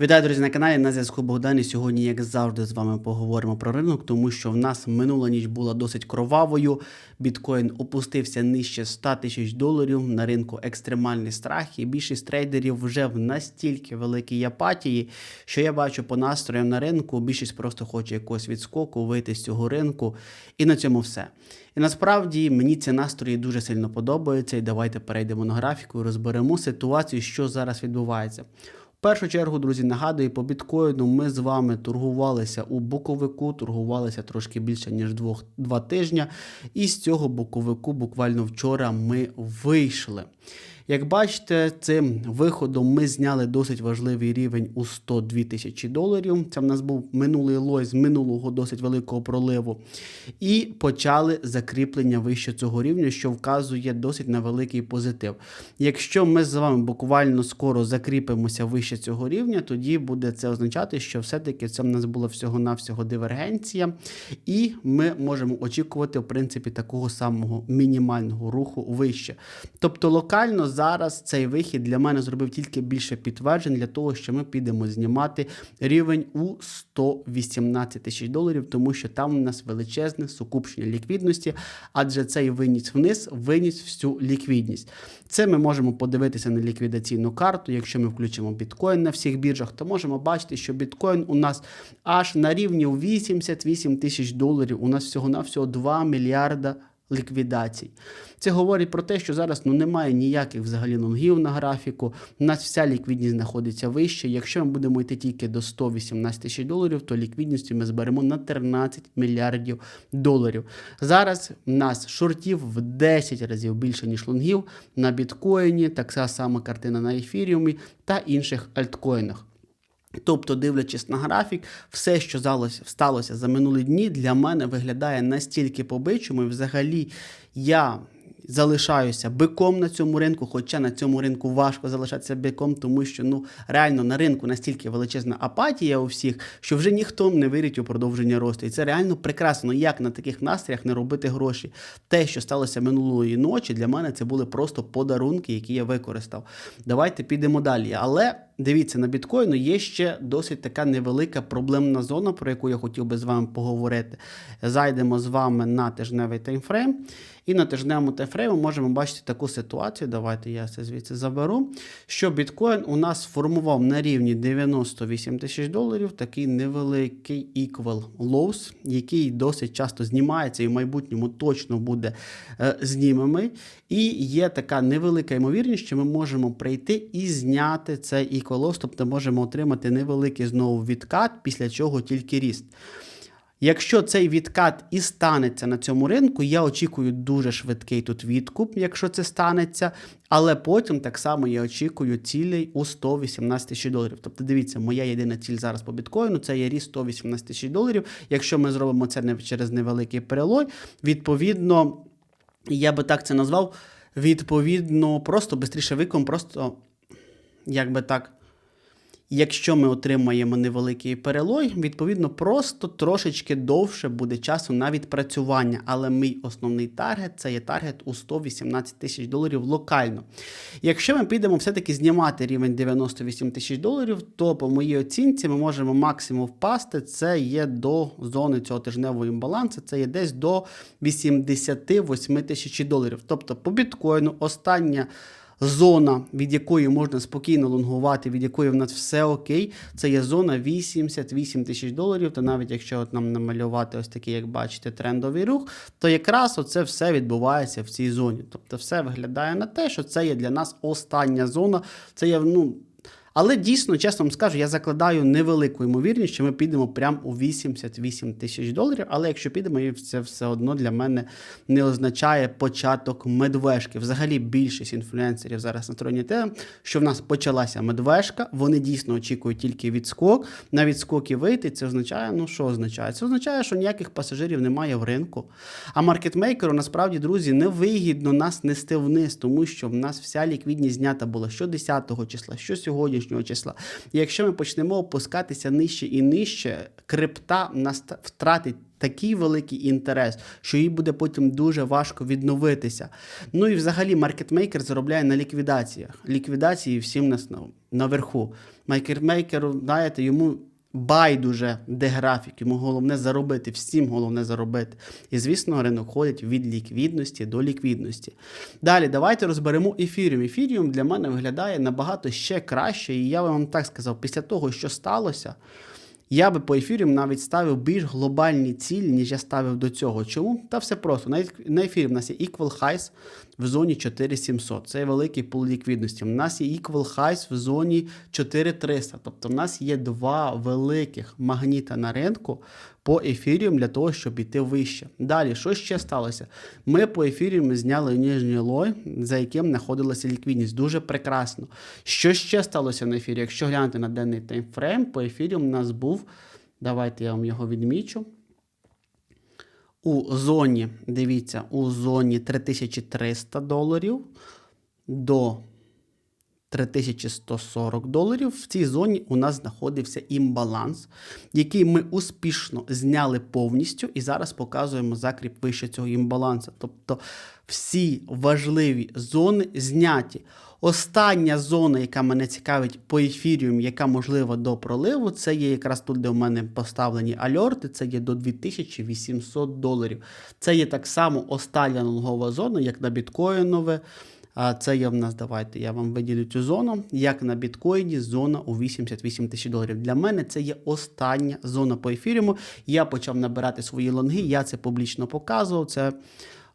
Вітаю, друзі, на каналі на зв'язку Богдан. І сьогодні, як завжди, з вами поговоримо про ринок, тому що в нас минула ніч була досить кровавою. Біткоін опустився нижче 100 тисяч доларів. На ринку екстремальний страх, і більшість трейдерів вже в настільки великій апатії, що я бачу по настроям на ринку. Більшість просто хоче якогось відскоку, вийти з цього ринку, і на цьому все. І насправді мені ці настрої дуже сильно подобаються. І давайте перейдемо на графіку і розберемо ситуацію, що зараз відбувається. Першу чергу, друзі, нагадую, по біткоїну ми з вами торгувалися у боковику, торгувалися трошки більше, ніж двох, два тижні. І з цього боковику буквально вчора ми вийшли. Як бачите, цим виходом ми зняли досить важливий рівень у 102 тисячі доларів. Це в нас був минулий лой з минулого досить великого проливу. І почали закріплення вище цього рівня, що вказує досить на великий позитив. Якщо ми з вами буквально скоро закріпимося вище цього рівня, тоді буде це означати, що все-таки це в нас була всього-навсього дивергенція, і ми можемо очікувати, в принципі, такого самого мінімального руху вище. Тобто локально зараз цей вихід для мене зробив тільки більше підтверджень для того, що ми підемо знімати рівень у 118 тисяч доларів, тому що там у нас величезне сукупщення ліквідності, адже цей виніс вниз виніс всю ліквідність. Це ми можемо подивитися на ліквідаційну карту. Якщо ми включимо біткоін на всіх біржах, то можемо бачити, що біткоін у нас аж на рівні 88 тисяч доларів. У нас всього-навсього 2 мільярда ліквідацій. Це говорить про те, що зараз ну, немає ніяких взагалі лонгів на графіку. У нас вся ліквідність знаходиться вище. Якщо ми будемо йти тільки до 118 тисяч доларів, то ліквідністю ми зберемо на 13 мільярдів доларів. Зараз в нас шортів в 10 разів більше, ніж лонгів на біткоїні, така сама картина на ефіріумі та інших альткоїнах. Тобто, дивлячись на графік, все, що сталося, за минулі дні, для мене виглядає настільки побичому, і взагалі я залишаюся биком на цьому ринку, хоча на цьому ринку важко залишатися биком, тому що ну реально на ринку настільки величезна апатія у всіх, що вже ніхто не вірить у продовження росту. І це реально прекрасно, як на таких настроях не робити гроші. Те, що сталося минулої ночі, для мене це були просто подарунки, які я використав. Давайте підемо далі. Але. Дивіться, на біткоїну є ще досить така невелика проблемна зона, про яку я хотів би з вами поговорити. Зайдемо з вами на тижневий таймфрейм. І на тижневому таймфреймі можемо бачити таку ситуацію. Давайте я це звідси заберу. Що біткоін у нас сформував на рівні 98 тисяч доларів такий невеликий equal lows, який досить часто знімається і в майбутньому точно буде е, знімемий. І є така невелика ймовірність, що ми можемо прийти і зняти цей lows, тобто можемо отримати невеликий знову відкат, після чого тільки ріст. Якщо цей відкат і станеться на цьому ринку, я очікую дуже швидкий тут відкуп, якщо це станеться. Але потім так само я очікую цілей у 118 тисяч доларів. Тобто, дивіться, моя єдина ціль зараз по біткоїну це є ріст 118 тисяч доларів. Якщо ми зробимо це не через невеликий перелой, відповідно, я би так це назвав. Відповідно, просто швидше виком, просто як би так. Якщо ми отримаємо невеликий перелой, відповідно, просто трошечки довше буде часу на відпрацювання. Але мій основний таргет це є таргет у 118 тисяч доларів локально. Якщо ми підемо все-таки знімати рівень 98 тисяч доларів, то по моїй оцінці ми можемо максимум впасти. Це є до зони цього тижневого імбалансу, це є десь до 88 тисяч доларів. Тобто по біткоїну остання. Зона, від якої можна спокійно лонгувати, від якої в нас все окей, це є зона 88 тисяч доларів. То навіть якщо от нам намалювати ось такий, як бачите, трендовий рух, то якраз оце все відбувається в цій зоні. Тобто, все виглядає на те, що це є для нас остання зона. Це є, ну. Але дійсно, чесно вам скажу, я закладаю невелику ймовірність, що ми підемо прямо у 88 тисяч доларів. Але якщо підемо, це все одно для мене не означає початок медвежки. Взагалі, більшість інфлюенсерів зараз настроєні те, що в нас почалася медвежка. Вони дійсно очікують тільки відскок. На відскоки вийти, це означає, ну що означає? Це означає, що ніяких пасажирів немає в ринку. А маркетмейкеру насправді, друзі, невигідно нас нести вниз, тому що в нас вся ліквідність знята була що 10 числа, що сьогодні сьогоднішнього числа. І якщо ми почнемо опускатися нижче і нижче, крипта втратить такий великий інтерес, що їй буде потім дуже важко відновитися. Ну і взагалі маркетмейкер заробляє на ліквідаціях. Ліквідації всім нас наверху. Маркетмейкеру, знаєте, йому байдуже, де графік, йому головне заробити, всім головне заробити. І, звісно, ринок ходить від ліквідності до ліквідності. Далі, давайте розберемо ефіріум. Ефіріум для мене виглядає набагато ще краще. І я вам так сказав, після того, що сталося, я би по ефіріум навіть ставив більш глобальні цілі, ніж я ставив до цього. Чому? Та все просто. На, ефірі в нас є equal highs в зоні 4700. Це великий пул ліквідності. У нас є equal highs в зоні 4300. Тобто в нас є два великих магніта на ринку по ефіріум для того, щоб іти вище. Далі, що ще сталося? Ми по ефіріуму зняли нижній лой, за яким знаходилася ліквідність. Дуже прекрасно. Що ще сталося на ефірі? Якщо глянути на денний таймфрейм, по ефіріум у нас був. Давайте я вам його відмічу. У зоні, дивіться, у зоні 3300 доларів до 3140 доларів. В цій зоні у нас знаходився імбаланс, який ми успішно зняли повністю, і зараз показуємо закріп вище цього імбалансу. Тобто всі важливі зони зняті. Остання зона, яка мене цікавить по ефіріум, яка можлива до проливу, це є якраз тут, де у мене поставлені альорти, це є до 2800 доларів. Це є так само остання лонгова зона, як на біткоїнове. А це є в нас, давайте я вам виділю цю зону. Як на біткоїні, зона у 88 тисяч доларів. Для мене це є остання зона по ефіріуму. Я почав набирати свої лонги, я це публічно показував. Це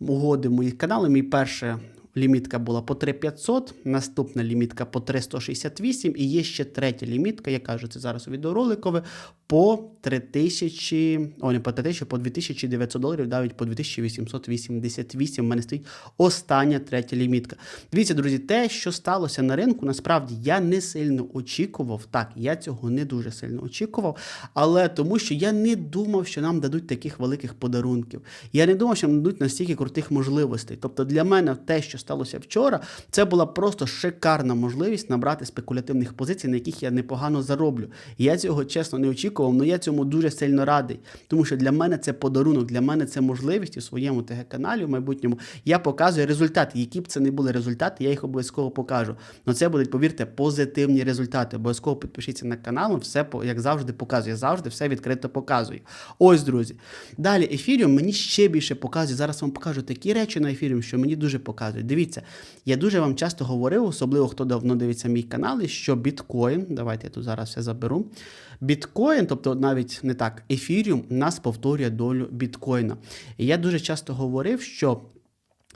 угоди моїх каналів. Мій перша лімітка була по 3500, наступна лімітка по 368, і є ще третя лімітка, я кажу, це зараз у відеороликове, по 3000, о, не по 3000, по 2900 доларів, навіть по 2888. У мене стоїть остання третя лімітка. Дивіться, друзі, те, що сталося на ринку, насправді я не сильно очікував. Так, я цього не дуже сильно очікував, але тому що я не думав, що нам дадуть таких великих подарунків. Я не думав, що нам дадуть настільки крутих можливостей. Тобто для мене те, що сталося вчора, це була просто шикарна можливість набрати спекулятивних позицій, на яких я непогано зароблю. Я цього чесно не очікував, але я цьому дуже сильно радий. Тому що для мене це подарунок, для мене це можливість у своєму ТГ-каналі в майбутньому. Я показую результати. Які б це не були результати, я їх обов'язково покажу. Но це будуть, повірте, позитивні результати. Обов'язково підпишіться на канал, все як завжди показую. Я завжди все відкрито показую. Ось, друзі. Далі ефіріум мені ще більше показує. Зараз вам покажу такі речі на ефіріум, що мені дуже показують. Дивіться, я дуже вам часто говорив, особливо хто давно дивиться мій канал, що біткоін, давайте я тут зараз все заберу. Біткоін, тобто навіть не так, ефіріум нас повторює долю біткоїна. І я дуже часто говорив, що.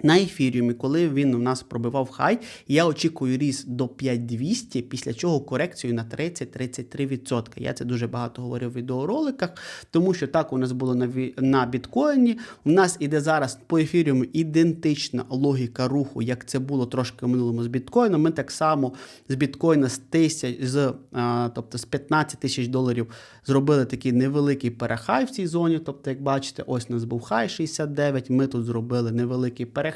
На ефіріумі, коли він у нас пробивав хай, я очікую ріст до 5200, після чого корекцію на 30-33%. Я це дуже багато говорив в відеороликах, тому що так у нас було на, на біткоїні. У нас іде зараз по ефіріуму ідентична логіка руху, як це було трошки в минулому з біткоїном. Ми так само з біткоїна з тисяч, з, а, тобто з 15 тисяч доларів зробили такий невеликий перехай в цій зоні. Тобто, як бачите, ось у нас був хай 69. Ми тут зробили невеликий перехай.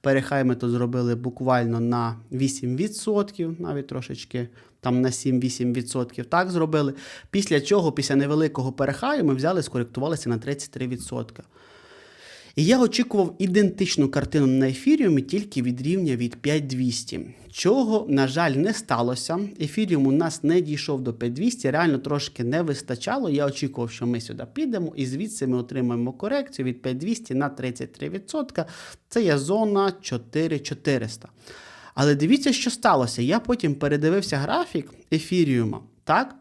Перехай ми тут зробили буквально на 8%, навіть трошечки. Там на 7-8% так зробили. Після чого, після невеликого перехаю, ми взяли, скоректувалися на 33%. І я очікував ідентичну картину на ефіріумі тільки від рівня від 5200. Чого, на жаль, не сталося. Ефіріум у нас не дійшов до 5200, реально трошки не вистачало. Я очікував, що ми сюди підемо, і звідси ми отримаємо корекцію від 5200 на 33%. Це є зона 4400. Але дивіться, що сталося. Я потім передивився графік ефіріума. Так?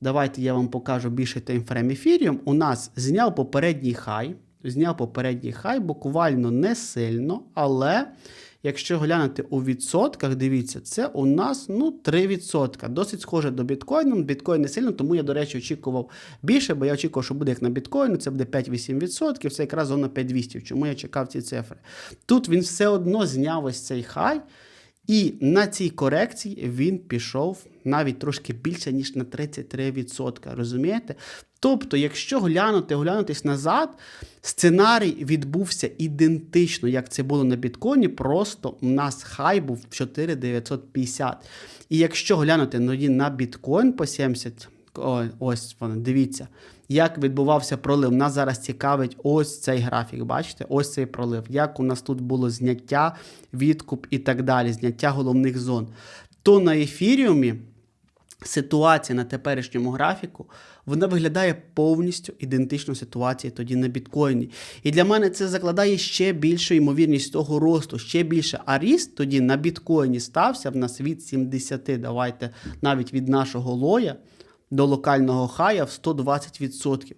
Давайте я вам покажу більше таймфрейм ефіріум. У нас зняв попередній хай. Зняв попередній хай, буквально не сильно, але якщо глянути у відсотках, дивіться, це у нас ну, 3%. Досить схоже до біткоїну. Біткоін не сильно, тому я, до речі, очікував більше, бо я очікував, що буде як на біткоїну, це буде 5-8%, це якраз зона 5200. Чому я чекав ці цифри? Тут він все одно зняв ось цей хай. І на цій корекції він пішов навіть трошки більше, ніж на 33%. Розумієте? Тобто, якщо глянути, глянутись назад, сценарій відбувся ідентично, як це було на біткоїні, просто у нас хай був 4950. І якщо глянути на біткоін по 70, о, ось воно, дивіться, як відбувався пролив. Нас зараз цікавить ось цей графік. Бачите, ось цей пролив. Як у нас тут було зняття, відкуп і так далі, зняття головних зон. То на ефіріумі ситуація на теперішньому графіку вона виглядає повністю ідентично ситуації тоді на біткоїні. І для мене це закладає ще більшу ймовірність того росту, ще більше. А ріст тоді на біткоїні стався в нас від 70, давайте навіть від нашого лоя до локального хая в 120%.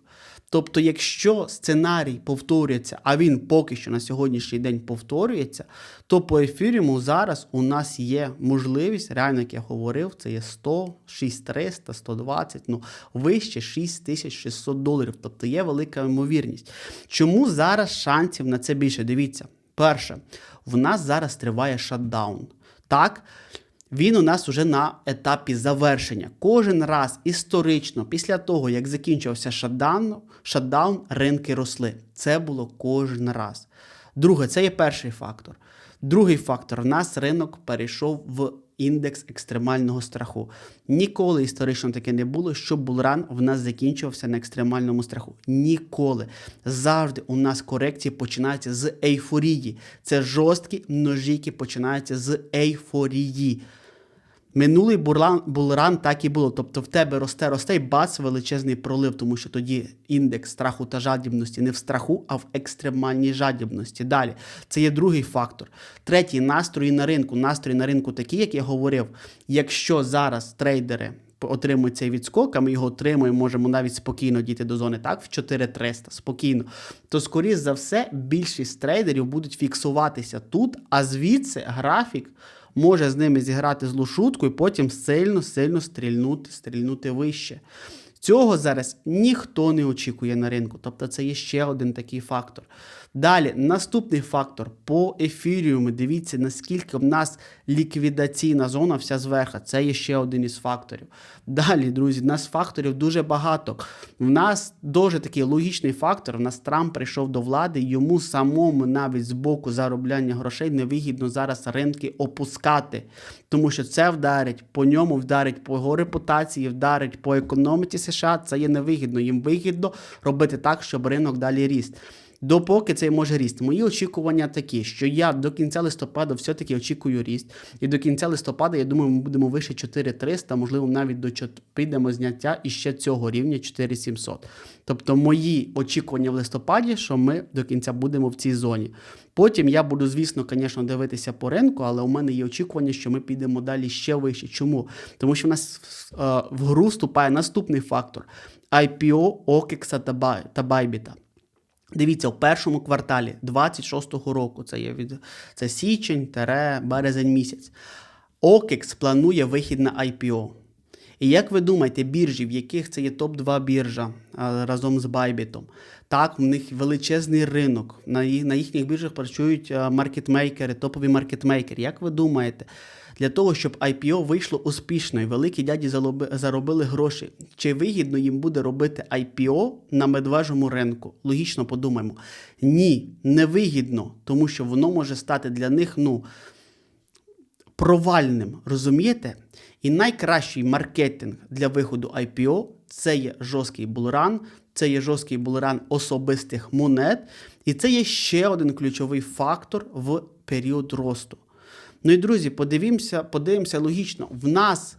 Тобто, якщо сценарій повторюється, а він поки що на сьогоднішній день повторюється, то по ефіріуму зараз у нас є можливість, реально, як я говорив, це є 100, 6300, 120, ну вище 6600 доларів. Тобто є велика ймовірність. Чому зараз шансів на це більше? Дивіться, перше, в нас зараз триває шатдаун. Так, він у нас вже на етапі завершення. Кожен раз історично, після того, як закінчився шатдаун, шатдаун, ринки росли. Це було кожен раз. Друге, це є перший фактор. Другий фактор: у нас ринок перейшов в індекс екстремального страху. Ніколи історично таке не було, щоб булран в нас закінчувався на екстремальному страху. Ніколи. Завжди у нас корекції починаються з ейфорії. Це жорсткі ножі, які починаються з ейфорії. Минулий бурлан, булран так і було. Тобто в тебе росте, росте і бац, величезний пролив, тому що тоді індекс страху та жадібності не в страху, а в екстремальній жадібності. Далі. Це є другий фактор. Третій настрої на ринку. Настрої на ринку такі, як я говорив, якщо зараз трейдери. Отримують цей відскок, а ми його отримуємо, можемо навіть спокійно дійти до зони, так, в 4300, спокійно. То, скоріш за все, більшість трейдерів будуть фіксуватися тут, а звідси графік може з ними зіграти злу шутку і потім сильно-сильно стрільнути, стрільнути вище. Цього зараз ніхто не очікує на ринку. Тобто це є ще один такий фактор. Далі, наступний фактор по ефіріуму. Дивіться, наскільки в нас ліквідаційна зона вся зверху. Це є ще один із факторів. Далі, друзі, в нас факторів дуже багато. В нас дуже такий логічний фактор. В нас Трамп прийшов до влади, йому самому навіть з боку заробляння грошей невигідно зараз ринки опускати. Тому що це вдарить по ньому, вдарить по його репутації, вдарить по економіці США. Це є невигідно. Їм вигідно робити так, щоб ринок далі ріс допоки цей може ріст. Мої очікування такі, що я до кінця листопада все-таки очікую ріст. І до кінця листопада, я думаю, ми будемо вище 4300, можливо, навіть до підемо зняття іще цього рівня 4700. Тобто мої очікування в листопаді, що ми до кінця будемо в цій зоні. Потім я буду, звісно, звісно, дивитися по ринку, але у мене є очікування, що ми підемо далі ще вище. Чому? Тому що в нас е, в гру вступає наступний фактор: IPO, OKEX та Bybit. Дивіться, в першому кварталі 26-го року, це є від це січень, березень місяць. OKEX планує вихід на IPO. І як ви думаєте, біржі, в яких це є топ-2 біржа разом з Bybit, так, в них величезний ринок. На на їхніх біржах працюють маркетмейкери, топові маркетмейкери. Як ви думаєте? для того, щоб IPO вийшло успішно і великі дяді заробили гроші. Чи вигідно їм буде робити IPO на медвежому ринку? Логічно подумаємо. Ні, не вигідно, тому що воно може стати для них ну, провальним. Розумієте? І найкращий маркетинг для виходу IPO це є жорсткий булран, це є жорсткий булран особистих монет, і це є ще один ключовий фактор в період росту. Ну і друзі, подивимося, подивимося логічно. В нас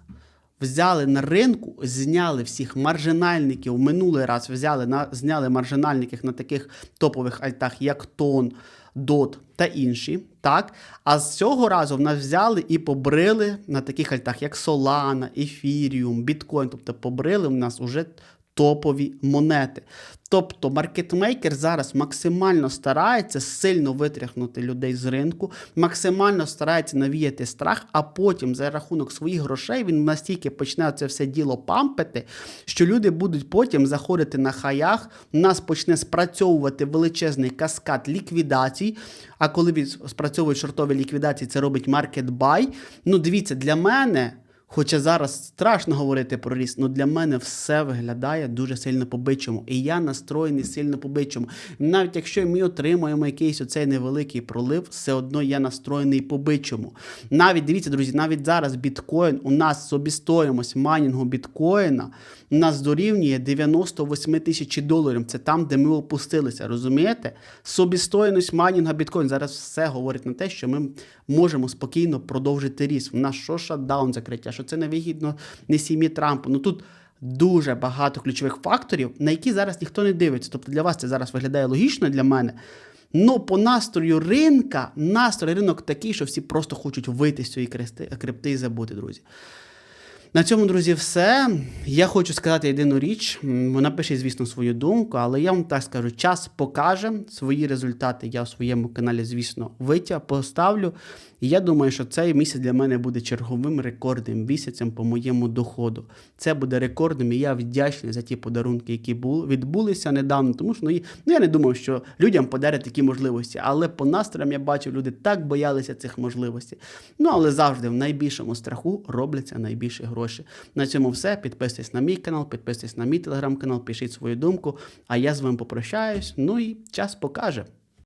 взяли на ринку, зняли всіх маржинальників. Минулий раз взяли на зняли маржинальників на таких топових альтах, як Тон, Дот та інші. Так? А з цього разу в нас взяли і побрили на таких альтах, як Solana, Ethereum, Bitcoin. Тобто побрили в нас уже топові монети. Тобто маркетмейкер зараз максимально старається сильно витряхнути людей з ринку, максимально старається навіяти страх, а потім за рахунок своїх грошей він настільки почне це все діло пампити, що люди будуть потім заходити на хаях. У нас почне спрацьовувати величезний каскад ліквідацій. А коли від спрацьовують шортові ліквідації, це робить маркет бай. Ну, дивіться, для мене. Хоча зараз страшно говорити про ріст, але для мене все виглядає дуже сильно по-бичому. І я настроєний сильно по-бичому. Навіть якщо ми отримуємо якийсь оцей невеликий пролив, все одно я настроєний по-бичому. Навіть дивіться, друзі, навіть зараз біткоін у нас собістоїмость майнінгу біткоїна у нас дорівнює 98 тисяч доларів. Це там, де ми опустилися. Розумієте? Собістоїмость майнінга біткоін. Зараз все говорить на те, що ми можемо спокійно продовжити ріст. У нас що шатдаун закриття, що це невигідно не сім'ї Трампу. Ну тут дуже багато ключових факторів, на які зараз ніхто не дивиться. Тобто для вас це зараз виглядає логічно для мене. Ну, по настрою ринка, настрій ринок такий, що всі просто хочуть вийти з цієї крипти, і забути, друзі. На цьому, друзі, все. Я хочу сказати єдину річ. М, Напишіть, звісно, свою думку, але я вам так скажу: час покаже свої результати. Я у своєму каналі, звісно, витя поставлю. І я думаю, що цей місяць для мене буде черговим рекордним місяцем по моєму доходу. Це буде рекордним, і я вдячний за ті подарунки, які відбулися недавно. Тому що ну, ну, я не думав, що людям подарять такі можливості. Але по настроям я бачив, люди так боялися цих можливостей. Ну, але завжди в найбільшому страху робляться найбільші гроші. На цьому все. Підписуйтесь на мій канал, підписуйтесь на мій телеграм-канал, пишіть свою думку. А я з вами попрощаюсь. Ну і час покаже.